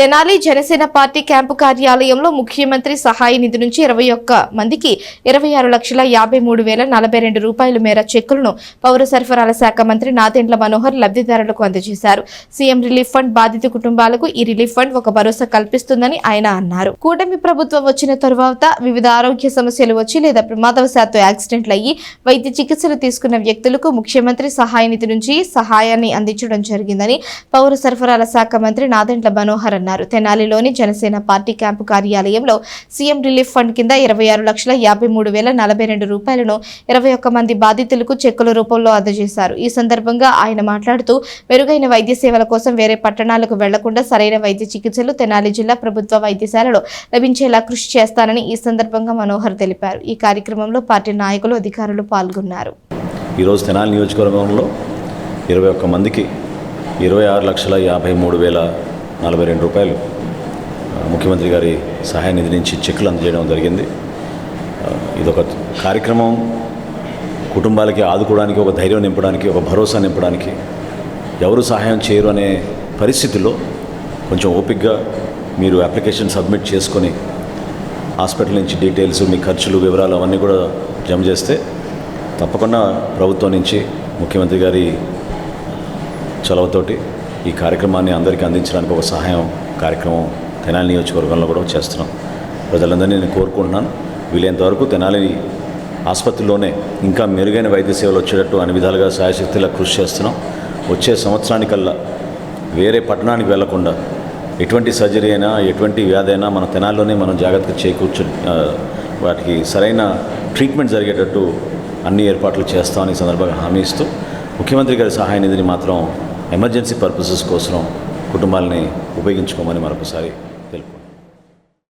Tenali Janasena party camp కార్యాలయంలో ముఖ్యమంత్రి సహాయ నిధి నుంచి ఇరవై ఒక్క మందికి ఇరవై ఆరు లక్షల యాభై మూడు వేల నలభై రెండు రూపాయల మేర చెక్కులను పౌర సరఫరాల శాఖ మంత్రి నాదెండ్ల మనోహర్ లబ్ధిదారులకు అందజేశారు. సీఎం రిలీఫ్ ఫండ్ బాధిత కుటుంబాలకు ఈ రిలీఫ్ ఫండ్ ఒక భరోసా కల్పిస్తుందని ఆయన అన్నారు. కూటమి ప్రభుత్వం వచ్చిన తరువాత వివిధ ఆరోగ్య సమస్యలు వచ్చి లేదా ప్రమాదవశాత్తు యాక్సిడెంట్లు అయ్యి వైద్య చికిత్సలు తీసుకున్న వ్యక్తులకు ముఖ్యమంత్రి సహాయ నిధి నుంచి సహాయాన్ని అందించడం జరిగిందని పౌర సరఫరాల శాఖ మంత్రి నాదెండ్ల మనోహర్ అన్నారు. తెనాలిలోని జనసేన పార్టీ క్యాంపు కార్యాలయంలో సీఎం రిలీఫ్ ఫండ్ కింద ఇరవై ఆరు లక్షల యాభై మూడు వేల నలభై రెండు రూపాయలను ఇరవై ఒక్క మంది బాధితులకు చెక్కుల రూపంలో అందజేశారు. ఈ సందర్భంగా ఆయన మాట్లాడుతూ మెరుగైన వైద్య సేవల కోసం వేరే పట్టణాలకు వెళ్ళకుండా సరైన వైద్య చికిత్సలు తెనాలి జిల్లా ప్రభుత్వ వైద్యశాలలో లభించేలా కృషి చేస్తానని ఈ సందర్భంగా మనోహర్ తెలిపారు. ఈ కార్యక్రమంలో పార్టీ నాయకులు అధికారులు పాల్గొన్నారు. ఈరోజు తెనాలి నియోజకవర్గంలో ఇరవై ఒక్క మందికి ఇరవై ఆరు లక్షల యాభై మూడు వేల నలభై రెండు రూపాయలు ముఖ్యమంత్రి గారి సహాయ నిధి నుంచి చెక్కులు అందజేయడం జరిగింది. ఇదొక కార్యక్రమం. కుటుంబాలకి ఆదుకోవడానికి ఒక ధైర్యం నింపడానికి ఒక భరోసా నింపడానికి ఎవరు సహాయం చేయరు అనే పరిస్థితిలో కొంచెం ఓపిక్గా మీరు అప్లికేషన్ సబ్మిట్ చేసుకొని హాస్పిటల్ నుంచి డీటెయిల్స్ మీ ఖర్చులు వివరాలు అవన్నీ కూడా జమ చేస్తే తప్పకుండా ప్రభుత్వం నుంచి ముఖ్యమంత్రి గారి చొలవతోటి ఈ కార్యక్రమాన్ని అందరికీ అందించడానికి ఒక సహాయం కార్యక్రమం తెనాలి నియోజకవర్గంలో కూడా చేస్తున్నాం. ప్రజలందరినీ నేను కోరుకుంటున్నాను. వీలైనంత వరకు తెనాలి ఆసుపత్రిలోనే ఇంకా మెరుగైన వైద్య సేవలు వచ్చేటట్టు అన్ని విధాలుగా సాయశక్తిలా కృషి చేస్తున్నాం. వచ్చే సంవత్సరానికల్లా వేరే పట్టణానికి వెళ్ళకుండా ఎటువంటి సర్జరీ అయినా ఎటువంటి వ్యాధి అయినా మన తెనాల్లోనే మనం జాగ్రత్తగా చేకూర్చు వాటికి సరైన ట్రీట్మెంట్ జరిగేటట్టు అన్ని ఏర్పాట్లు చేస్తామని సందర్భంగా హామీ ఇస్తూ ముఖ్యమంత్రి గారి సహాయ నిధిని మాత్రం ఎమర్జెన్సీ పర్పసెస్ కోసం కుటుంబాలని ఉపయోగించుకోమని మరొకసారి